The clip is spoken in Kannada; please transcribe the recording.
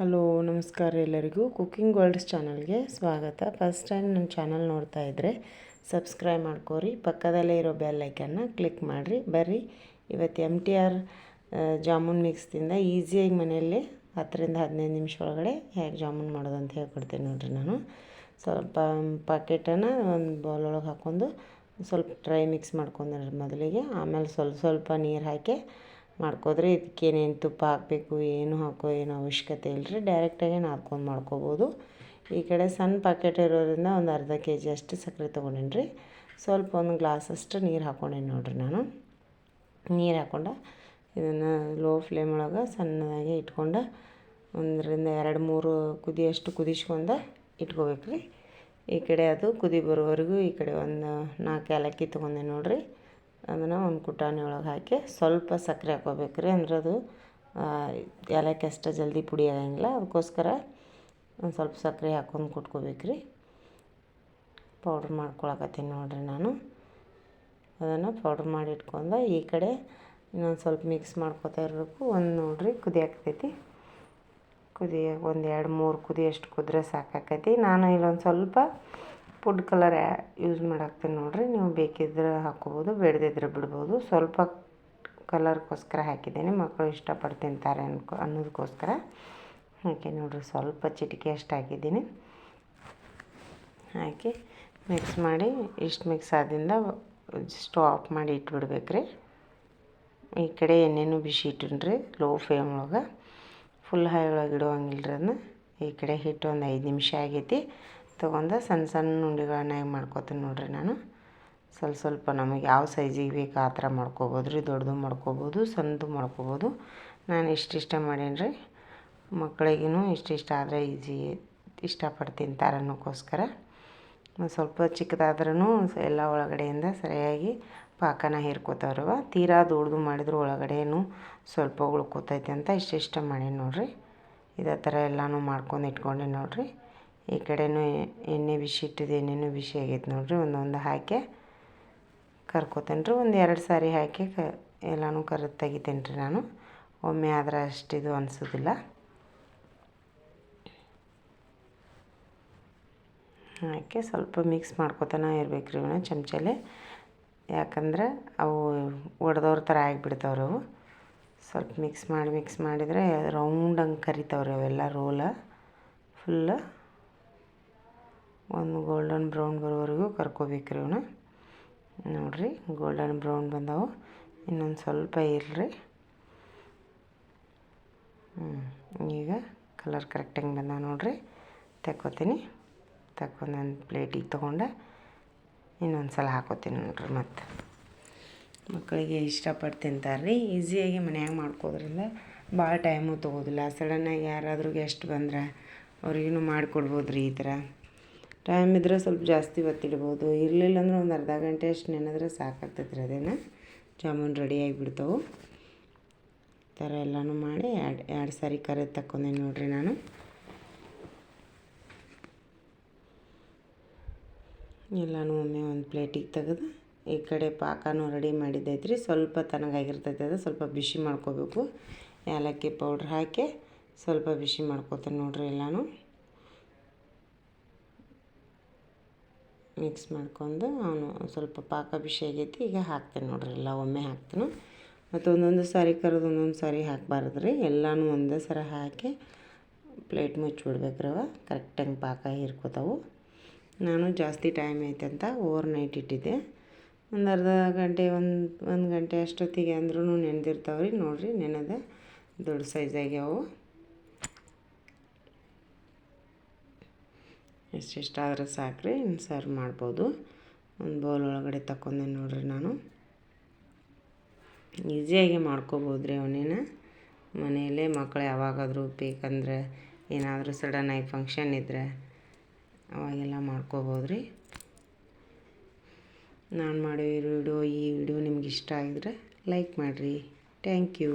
ಹಲೋ, ನಮಸ್ಕಾರ ಎಲ್ಲರಿಗೂ. ಕುಕ್ಕಿಂಗ್ ವರ್ಲ್ಡ್ಸ್ ಚಾನಲ್ಗೆ ಸ್ವಾಗತ. ಫಸ್ಟ್ ಟೈಮ್ ನನ್ನ ಚಾನಲ್ ನೋಡ್ತಾ ಇದ್ದರೆ ಸಬ್ಸ್ಕ್ರೈಬ್ ಮಾಡ್ಕೋರಿ, ಪಕ್ಕದಲ್ಲೇ ಇರೋ ಬೆಲ್ ಐಕನ್ನ ಕ್ಲಿಕ್ ಮಾಡಿರಿ. ಬರ್ರಿ, ಇವತ್ತು ಎಂ ಟಿ ಆರ್ ಜಾಮೂನ್ ಮಿಕ್ಸ್ದಿಂದ ಈಸಿಯಾಗಿ ಮನೆಯಲ್ಲೇ ಹತ್ತರಿಂದ ಹದಿನೈದು ನಿಮಿಷ ಒಳಗಡೆ ಹೇಗೆ ಜಾಮೂನ್ ಮಾಡೋದು ಅಂತ ಹೇಳ್ಕೊಡ್ತೀನಿ ನೋಡಿರಿ ನಾನು. ಸ್ವಲ್ಪ ಪಾಕೆಟನ್ನು ಒಂದು ಬೌಲ್ ಒಳಗೆ ಹಾಕ್ಕೊಂಡು ಸ್ವಲ್ಪ ಡ್ರೈ ಮಿಕ್ಸ್ ಮಾಡ್ಕೊಂಡ್ರಿ ಮೊದಲಿಗೆ. ಆಮೇಲೆ ಸ್ವಲ್ಪ ಸ್ವಲ್ಪ ನೀರು ಹಾಕಿ ಮಾಡ್ಕೋದ್ರೆ ಇದಕ್ಕೇನೇನು ತುಪ್ಪ ಹಾಕಬೇಕು, ಏನು ಹಾಕೋ ಏನು ಅವಶ್ಯಕತೆ ಇಲ್ಲ ರೀ ಡೈರೆಕ್ಟಾಗಿ ನಾದ್ಕೊಂಡು ಮಾಡ್ಕೋಬೋದು. ಈ ಕಡೆ ಸಣ್ಣ ಪ್ಯಾಕೆಟ್ ಇರೋದ್ರಿಂದ ಒಂದು ಅರ್ಧ ಕೆ ಜಿ ಅಷ್ಟು ಸಕ್ಕರೆ ತೊಗೊಂಡೇನಿ ರೀ, ಸ್ವಲ್ಪ ಒಂದು ಗ್ಲಾಸ್ ಅಷ್ಟು ನೀರು ಹಾಕ್ಕೊಂಡೇನಿ ನೋಡಿರಿ ನಾನು. ನೀರು ಹಾಕ್ಕೊಂಡು ಇದನ್ನು ಲೋ ಫ್ಲೇಮ್ ಒಳಗೆ ಸಣ್ಣದಾಗಿ ಇಟ್ಕೊಂಡು ಒಂದರಿಂದ ಎರಡು ಮೂರು ಕುದಿಯಷ್ಟು ಕುದಿಸ್ಕೊಂಡು ಇಟ್ಕೋಬೇಕು ರೀ ಈ ಕಡೆ ಅದು ಕುದಿ ಬರೋವರೆಗೂ ಈ ಕಡೆ ಒಂದು ನಾಲ್ಕು ಏಲಕ್ಕಿ ತೊಗೊಂಡೆ ನೋಡಿರಿ ಅದನ್ನು ಒಂದು ಕುಟಾಣಿ ಒಳಗೆ ಹಾಕಿ ಸ್ವಲ್ಪ ಸಕ್ಕರೆ ಹಾಕೋಬೇಕು ರೀ ಅಂದ್ರೆ ಅದು ಏಲಕ್ಕಿ ಅಷ್ಟು ಜಲ್ದಿ ಪುಡಿ ಆಗಂಗಿಲ್ಲ. ಅದಕ್ಕೋಸ್ಕರ ಒಂದು ಸ್ವಲ್ಪ ಸಕ್ಕರೆ ಹಾಕೊಂಡು ಕುಟ್ಕೋಬೇಕು ರೀ. ಪೌಡ್ರ್ ಮಾಡ್ಕೊಳಕತ್ತೀನಿ ನೋಡಿರಿ ನಾನು. ಅದನ್ನು ಪೌಡ್ರ್ ಮಾಡಿ ಇಟ್ಕೊಂಡು ಈ ಕಡೆ ಇನ್ನೊಂದು ಸ್ವಲ್ಪ ಮಿಕ್ಸ್ ಮಾಡ್ಕೊತಾ ಇರಬೇಕು. ಒಂದು ನೋಡಿರಿ ಕುದಿ ಹಾಕ್ತೈತಿ ಕುದಿ ಒಂದು ಎರಡು ಮೂರು ಕುದಿ ಅಷ್ಟು ಕುದ್ರೆ ಸಾಕಾಕೈತಿ. ನಾನು ಇಲ್ಲೊಂದು ಸ್ವಲ್ಪ ಫುಡ್ ಕಲರ್ ಯೂಸ್ ಮಾಡಾಕ್ತೀನಿ ನೋಡಿರಿ. ನೀವು ಬೇಕಿದ್ರೆ ಹಾಕೋಬೋದು, ಬೇಡದಿದ್ರೆ ಬಿಡ್ಬೋದು. ಸ್ವಲ್ಪ ಕಲರ್ಗೋಸ್ಕರ ಹಾಕಿದ್ದೀನಿ. ಮಕ್ಕಳು ಇಷ್ಟಪಟ್ಟು ತಿಂತಾರೆ ಅನ್ಕೊ ಅನ್ನೋದಕ್ಕೋಸ್ಕರ ಹಾಕಿ ನೋಡಿರಿ, ಸ್ವಲ್ಪ ಚಿಟಿಕೆ ಅಷ್ಟು ಹಾಕಿದ್ದೀನಿ. ಹಾಕಿ ಮಿಕ್ಸ್ ಮಾಡಿ ಇಷ್ಟು ಮಿಕ್ಸ್ ಆದಿಂದ ಸ್ಟವ್ ಆಫ್ ಮಾಡಿ ಇಟ್ಬಿಡ್ಬೇಕು ರೀ ಈ ಕಡೆ ಎಣ್ಣೆನೂ ಬಿಸಿ ಇಟ್ಟಿನ್ರಿ ಲೋ ಫ್ಲೇಮ್ ಒಳಗೆ. ಫುಲ್ ಹೈ ಒಳಗೆ ಇಡುವಂಗಿಲ್ಲ ರೀ ಅದನ್ನ ಈ ಕಡೆ ಹಿಟ್ಟು ಒಂದು ಐದು ನಿಮಿಷ ಆಗೈತಿ. ತೊಗೊಂಡು ಸಣ್ಣ ಸಣ್ಣ ಉಂಡೆಗಳನ್ನ ಹೆಂಗೆ ಮಾಡ್ಕೋತೀನಿ ನೋಡಿರಿ ನಾನು. ಸ್ವಲ್ಪ ಸ್ವಲ್ಪ ನಮಗೆ ಯಾವ ಸೈಜಿಗೆ ಬೇಕು ಆ ಥರ ಮಾಡ್ಕೊಬೋದು ರೀ, ದೊಡ್ಡದು ಮಾಡ್ಕೊಬೋದು, ಸಣ್ಣದು ಮಾಡ್ಕೊಬೋದು. ನಾನು ಇಷ್ಟಿಷ್ಟ ಮಾಡೀನಿ ರೀ. ಮಕ್ಕಳಿಗೂ ಇಷ್ಟಿಷ್ಟ ಆದರೆ ಈಜಿ ಇಷ್ಟಪಟ್ಟು ತಿಂತಾರೆ ಅನ್ನೋಕ್ಕೋಸ್ಕರ ಸ್ವಲ್ಪ ಚಿಕ್ಕದಾದ್ರೂ ಎಲ್ಲ ಒಳಗಡೆಯಿಂದ ಸರಿಯಾಗಿ ಪಾಕನ ಹೀರ್ಕೋತಾವ್ರವ. ತೀರಾ ದೊಡ್ಡದು ಮಾಡಿದ್ರು ಒಳಗಡೆಯೂ ಸ್ವಲ್ಪ ಉಳ್ಕೋತೈತೆ ಅಂತ ಇಷ್ಟಿಷ್ಟ ಮಾಡೀನಿ ನೋಡಿರಿ. ಇದೇ ಥರ ಎಲ್ಲನೂ ಮಾಡ್ಕೊಂಡು ಇಟ್ಕೊಂಡೆ ನೋಡಿರಿ. ಈ ಕಡೆಯೂ ಎಣ್ಣೆ ಬಿಸಿ ಇಟ್ಟಿದ್ದು, ಎಣ್ಣೆನೂ ಬಿಸಿ ಆಗೈತೆ ನೋಡಿರಿ. ಒಂದೊಂದು ಹಾಕಿ ಕರ್ಕೋತೇನೆ ಒಂದು ಎರಡು ಸಾರಿ ಹಾಕಿ ಕ ಎಲ್ಲನೂ ಕರೆದು ತೆಗಿತೇನೆ ರೀ ನಾನು. ಒಮ್ಮೆ ಆದ್ರೆ ಅಷ್ಟಿದು ಅನಿಸೋದಿಲ್ಲ. ಹಾಕಿ ಸ್ವಲ್ಪ ಮಿಕ್ಸ್ ಮಾಡ್ಕೊತಾನೆ ಇರ್ಬೇಕು ರೀ ಇವನ್ನ ಚಮಚಲ್ಲಿ. ಯಾಕಂದ್ರೆ ಅವು ಒಡೆದವ್ರ ಥರ ಆಗಿಬಿಡ್ತಾವ್ರಿ ಅವು. ಸ್ವಲ್ಪ ಮಿಕ್ಸ್ ಮಾಡಿ, ಮಿಕ್ಸ್ ಮಾಡಿದರೆ ರೌಂಡಂಗೆ ಕರಿತಾವ್ರಿ ಅವೆಲ್ಲ ರೋಲ. ಫುಲ್ಲ ಒಂದು ಗೋಲ್ಡನ್ ಬ್ರೌನ್ ಬರೋವರೆಗೂ ಕರ್ಕೋಬೇಕು ರೀ ಇವನ್ನ ನೋಡಿರಿ ಗೋಲ್ಡನ್ ಬ್ರೌನ್ ಬಂದವು. ಇನ್ನೊಂದು ಸ್ವಲ್ಪ ಇರ್ರಿ. ಹ್ಞೂ ಈಗ ಕಲರ್ ಕರೆಕ್ಟಾಗಿ ಬಂದಾವೆ ನೋಡಿರಿ. ತಕ್ಕೋತೀನಿ. ತಕ್ಕೊಂಡು ಒಂದು ಪ್ಲೇಟಿಗೆ ತೊಗೊಂಡೆ ಇನ್ನೊಂದು ಸಲ ಹಾಕೋತೀನಿ ನೋಡಿರಿ ಮತ್ತು. ಮಕ್ಕಳಿಗೆ ಇಷ್ಟಪಟ್ಟು ತಿಂತಾರೆ ರೀ ಈಸಿಯಾಗಿ ಮನ್ಯಾಗ ಮಾಡ್ಕೋದ್ರಿಂದ ಭಾಳ ಟೈಮು ತೊಗೋದಿಲ್ಲ. ಸಡನ್ನಾಗಿ ಯಾರಾದರೂ ಗೆಸ್ಟ್ ಬಂದ್ರೆ ಅವ್ರಿಗೂ ಮಾಡಿಕೊಡ್ಬೋದು ರೀ ಈ ಥರ. ಟೈಮ್ ಇದ್ದರೆ ಸ್ವಲ್ಪ ಜಾಸ್ತಿ ಹೊತ್ತಿಡ್ಬೋದು. ಇರಲಿಲ್ಲ ಅಂದ್ರೆ ಒಂದು ಅರ್ಧ ಗಂಟೆ ಅಷ್ಟು ನೆನೆದ್ರೆ ಸಾಕಾಗ್ತೈತೆ ರೀ ಅದೇನ? ಜಾಮೂನ್ ರೆಡಿ ಆಗಿಬಿಡ್ತಾವೆ. ಈ ಥರ ಎಲ್ಲನೂ ಮಾಡಿ ಎರಡು ಎರಡು ಸಾರಿ ಕರೆ ತಕ್ಕೊಂಡೆ ನೋಡಿರಿ ನಾನು. ಎಲ್ಲನೂ ಒಮ್ಮೆ ಒಂದು ಪ್ಲೇಟಿಗೆ ತೆಗೆದು ಈ ಕಡೆ ಪಾಕನೂ ರೆಡಿ ಮಾಡಿದ್ದೈತೆ ರೀ ಸ್ವಲ್ಪ ತನಗಾಗಿರ್ತೈತೆ ಅದು, ಸ್ವಲ್ಪ ಬಿಸಿ ಮಾಡ್ಕೋಬೇಕು. ಏಲಕ್ಕಿ ಪೌಡ್ರ್ ಹಾಕಿ ಸ್ವಲ್ಪ ಬಿಸಿ ಮಾಡ್ಕೋತೇನೆ ನೋಡಿರಿ ಎಲ್ಲನೂ. ಮಿಕ್ಸ್ ಮಾಡ್ಕೊಂಡು ಅವನು ಸ್ವಲ್ಪ ಪಾಕ ಬಿಸಿ ಆಗೈತಿ ಈಗ ಹಾಕ್ತೇನೆ ನೋಡಿರಿ, ಎಲ್ಲ ಒಮ್ಮೆ ಹಾಕ್ತೇನೆ. ಮತ್ತು ಒಂದೊಂದು ಸಾರಿ ಕರೆದು ಒಂದೊಂದು ಸಾರಿ ಹಾಕಬಾರ್ದು ರೀ ಎಲ್ಲನೂ ಒಂದೇ ಸರ ಹಾಕಿ ಪ್ಲೇಟ್ ಮುಚ್ಚಿಬಿಡ್ಬೇಕು ರವ ಕರೆಕ್ಟಾಗಿ ಪಾಕ ಹೀರ್ಕೋತಾವು. ನಾನು ಜಾಸ್ತಿ ಟೈಮ್ ಐತೆ ಅಂತ ಓವರ್ ನೈಟ್ ಇಟ್ಟಿದ್ದೆ. ಒಂದು ಅರ್ಧ ಗಂಟೆ, ಒಂದು ಒಂದು ಗಂಟೆ ಅಷ್ಟೊತ್ತಿಗೆ ಅಂದ್ರೂ ನೆನೆದಿರ್ತಾವೆ ರೀ ನೋಡಿರಿ, ನೆನೆದ ದೊಡ್ಡ ಸೈಜ್ ಎಷ್ಟಿಷ್ಟಾದ್ರೆ ಸಾಕ್ರಿ, ಇನ್ನು ಸರ್ವ್ ಮಾಡ್ಬೋದು. ಒಂದು ಬೌಲ್ ಒಳಗಡೆ ತಗೊಂಡೆ ನೋಡ್ರಿ ನಾನು. ಈಸಿಯಾಗಿ ಮಾಡ್ಕೋಬೋದು ರೀ ಅವನೇನ. ಮನೆಯಲ್ಲೇ ಮಕ್ಕಳು ಯಾವಾಗಾದರೂ ಬೇಕಂದ್ರೆ ಏನಾದರೂ ಸಡನ್ನಾಗಿ ಫಂಕ್ಷನ್ ಇದ್ದರೆ ಅವಾಗೆಲ್ಲ ಮಾಡ್ಕೋಬೋದು ರೀ ನಾನು ಮಾಡೋ ವಿಡಿಯೋ ಈ ವಿಡಿಯೋ ನಿಮ್ಗೆ ಇಷ್ಟ ಆಗಿದ್ರೆ ಲೈಕ್ ಮಾಡಿರಿ. Thank you